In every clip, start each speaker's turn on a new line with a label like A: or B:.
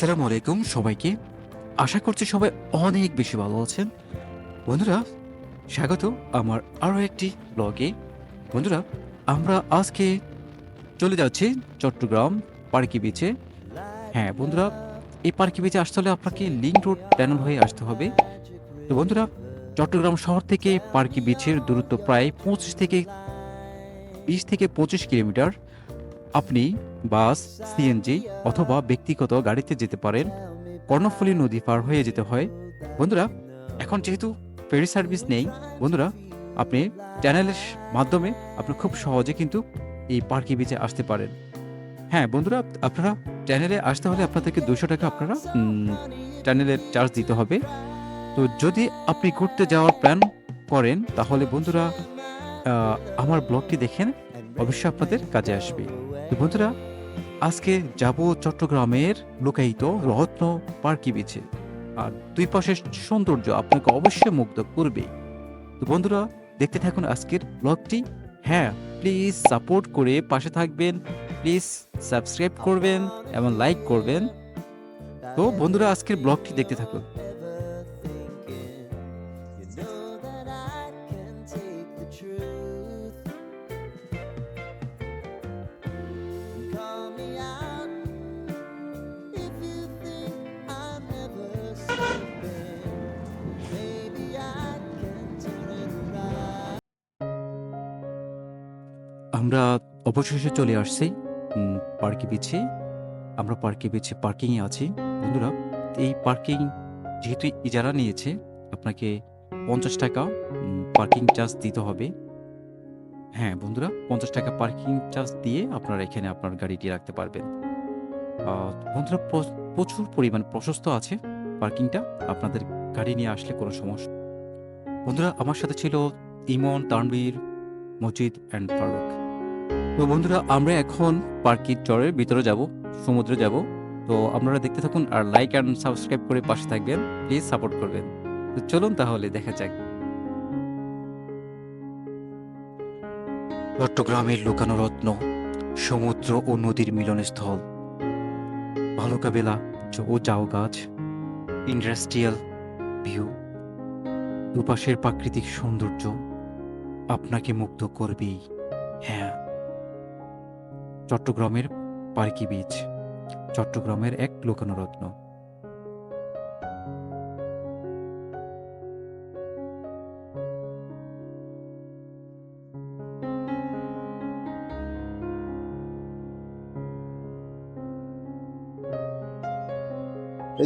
A: আসসালামু আলাইকুম সবাইকে। আশা করছি সবাই অনেক বেশি ভালো আছেন। বন্ধুরা, স্বাগত আমার আরও একটি ব্লগে। বন্ধুরা, আমরা আজকে চলে যাচ্ছি চট্টগ্রাম পার্কি বিচে হ্যাঁ বন্ধুরা, এই পার্কি বিচে আসতে হলে আপনাকে লিঙ্ক রোড ট্যানেল হয়ে আসতে হবে। তো বন্ধুরা, চট্টগ্রাম শহর থেকে পার্কি বিচের দূরত্ব প্রায় পঁচিশ থেকে বিশ থেকে পঁচিশ কিলোমিটার। বাস সিএনজি অথবা ব্যক্তিগত গাড়িতে যেতে পারেন, কর্ণফুলী নদী পার হয়ে যেতে হয়। বন্ধুরা, এখন যেহেতু ফেরি সার্ভিস নেই, বন্ধুরা, আপনি চ্যানেলের মাধ্যমে আপনি খুব সহজে কিন্তু এই পার্কি বিচে আসতে পারেন। হ্যাঁ বন্ধুরা, আপনারা চ্যানেলে আসতে হলে আপনাদেরকে দুশো টাকা আপনারা চ্যানেলের চার্জ দিতে হবে। তো যদি আপনি ঘুরতে যাওয়ার প্ল্যান করেন, তাহলে বন্ধুরা আমার ব্লগটি দেখেন, অবশ্যই আপনাদের কাজে আসবে। বন্ধুরা, আজকে যাব চট্টগ্রামের লোকায়িত রত্ন পার্কি বিচে আর দুই পাশের সৌন্দর্য আপনাকে অবশ্যই মুগ্ধ করবে। তো বন্ধুরা, দেখতে থাকুন আজকের ব্লগটি হ্যাঁ প্লিজ সাপোর্ট করে পাশে থাকবেন প্লিজ সাবস্ক্রাইব করবেন এবং লাইক করবেন। তো বন্ধুরা, আজকের ব্লগটি দেখতে থাকুন। আমরা অবশেষে চলে আসছি পার্কে বিচে। আমরা পার্কে বিচে পার্কিংয়ে আছি। বন্ধুরা, এই পার্কিং যেহেতু ইজারা নিয়েছে, আপনাকে পঞ্চাশ টাকা পার্কিং চার্জ দিতে হবে। হ্যাঁ বন্ধুরা, পঞ্চাশ টাকা পার্কিং চার্জ দিয়ে আপনারা এখানে আপনার গাড়িটি রাখতে পারবেন। বন্ধুরা প্রচুর পরিমাণ প্রশস্ত আছে পার্কিংটা। আপনাদের গাড়ি নিয়ে আসলে কোনো সমস্যা বন্ধুরা, আমার সাথে ছিল ইমন তানবীর মজিদ অ্যান্ড ফারুক। তো বন্ধুরা, আমরা এখন পার্কির চরের ভিতরে যাব, সমুদ্রে যাব। তো আপনারা দেখতে থাকুন আর লাইক অ্যান্ড সাবস্ক্রাইব করে পাশে থাকবেন প্লিজ সাপোর্ট করবেন। তো চলুন তাহলে দেখা যাক। চট্টগ্রামের লুকানো রত্ন, সমুদ্র ও নদীর মিলনস্থল। ভালুকা বেলা ও জাও গাছ, ইন্ডাস্ট্রিয়াল ভিউ। দুপাশের প্রাকৃতিক সৌন্দর্য আপনাকে মুগ্ধ করবেই। হ্যাঁ। চট্টগ্রামের পার্কি বীচ চট্টগ্রামের এক লুকানো রত্ন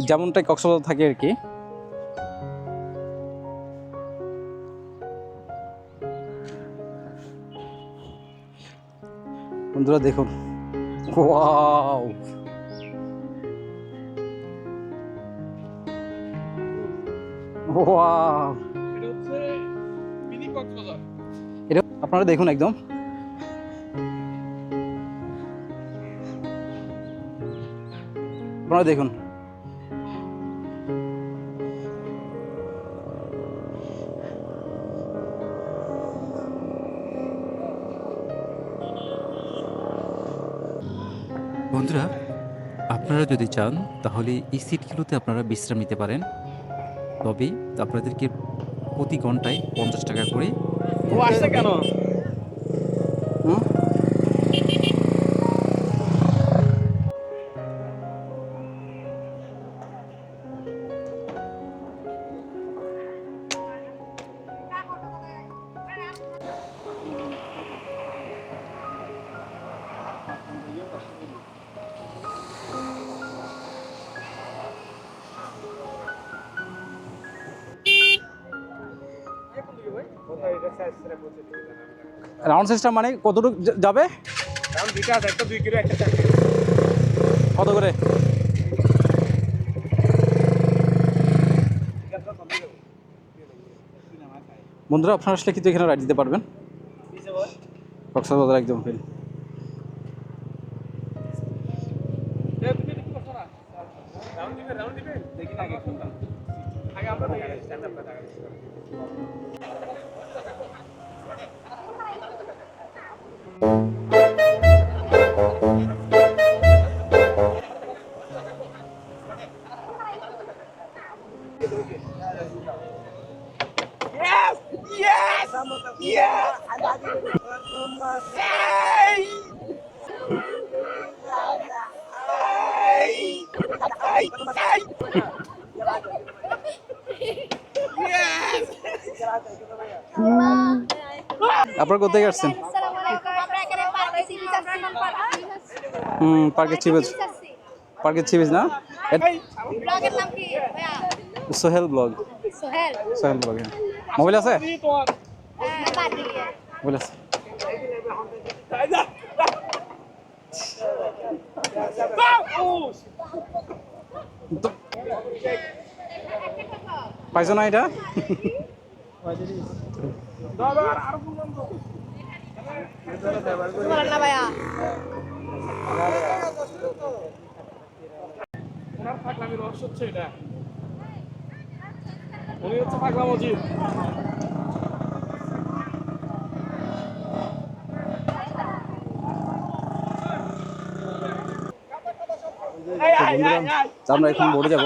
B: যেমনটাই কক্সবাজার থাকে আর কি বন্ধুরা দেখুন। ওয়াও।
C: এটা
B: আপনারা দেখুন একদম। আপনারা দেখুন।
A: বন্ধুরা আপনারা যদি চান তাহলে এই সিটগুলোতে আপনারা বিশ্রাম নিতে পারেন। তবে আপনাদেরকে প্রতি ঘন্টায় পঞ্চাশ টাকা করে
C: কেন?
B: রাউন্ড সিস্টেম মানে কতটুকু যাবে? কত করে? বন্ধুরা আপনারা আসলে কিন্তু এখানে রাইড দিতে পারবেন। কক্সবাজার একদম ফিল
C: দেখি আগে Yes! Yes! Yes! Ai! Ai! Ai! Ai!
B: আপনারা কোথায় আসছেন?
D: পার্কে
B: হুম পার্কের চিপেজ পার্কের চিপেজ না? সোহেল ব্লগ।
D: সোহেল।
B: ব্লগ হ্যাঁ। মোবাইল আছে?
D: পার্কে
B: মোবাইল আছে। পাইছো না এটা?
C: পাগলামি রহস্য হচ্ছে এটা উনি হচ্ছে পাগলা মজিদ
B: আমরা এখন বোর্ডে যাব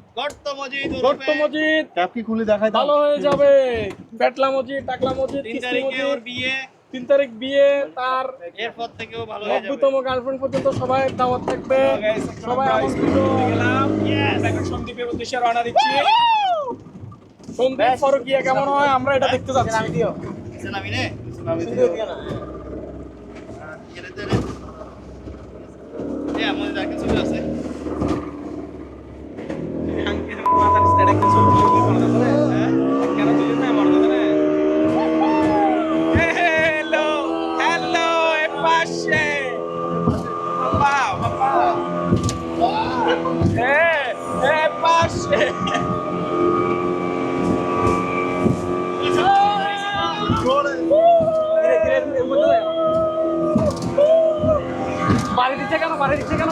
E: মজিদ গর্ত মজিদ
C: গর্ত মজিদ।
E: ক্যাপকি খুলে দেখাই
C: ভালো হয়ে যাবে। পেটলা মজিদ টাকলা মজিদ
E: তিন তারিখে ওর বিয়ে।
C: তিন তারিখ বিয়ে তার
E: এরপর থেকেও ভালো হয়ে যাবে।
C: নব্বইতম গার্লফ্রেন্ড পর্যন্ত সবাই দাওয়াত থাকবে। সবাই আমন্ত্রিত। গেলাম। এখন সন্দীপের উদ্দেশ্যে রওনা দিচ্ছি। সন্দীপ ফরকিয়া কেমন হয়? আমরা এটা দেখতে যাচ্ছি।
E: নে সুনামি দিও না। কেরে তেরে এ আমাদের দেখেন ছবি আছে
C: হ্যালো হ্যালো এ পাশে বাবা বাবা এ এ পাশে বাড়ি দিচ্ছে কেন বাড়ি দিচ্ছে কেন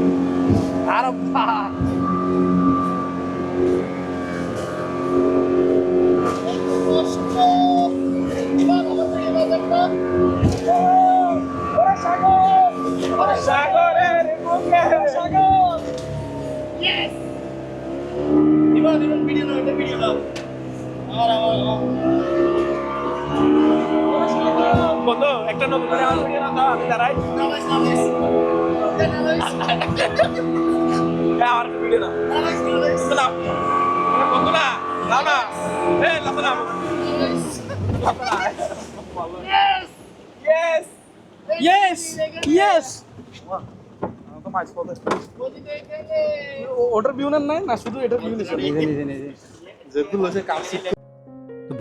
B: আর
C: সাগরের মুখে সাগর
E: ভিডিও নাও এটা ভিডিও নাও আমার আমার
C: বন্ধু একটা নতুন করে আমার ভিডিও না দাও আমি দাঁড়াই। এ ভিউ নেন নাই না শুধু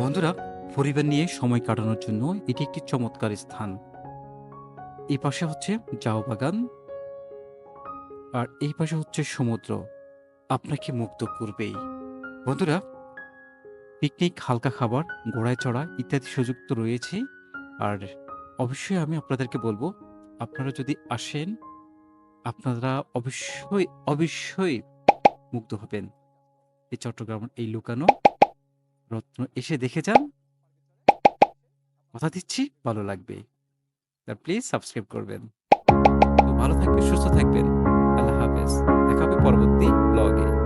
A: বন্ধুরা, পরিবার নিয়ে সময় কাটানোর জন্য এটি একটি চমৎকার স্থান। এই পাশে হচ্ছে জাও বাগান আর এই পাশে হচ্ছে সমুদ্র। আপনাকে মুক্ত করবেই। বন্ধুরা পিকনিক হালকা খাবার, ঘোড়ায় চড়া ইত্যাদি সুযোগ তো রয়েছে আর অবশ্যই আমি আপনাদেরকে বলব, আপনারা যদি আসেন, আপনারা অবশ্যই অবশ্যই মুগ্ধ হবেন। এই চট্টগ্রামের এই লুকানো। রত্ন এসে দেখে যান। কথা দিচ্ছি, ভালো লাগবে। প্লিজ সাবস্ক্রাইব করবেন। ভালো থাকবেন, সুস্থ থাকবেন। por Deep Blogging.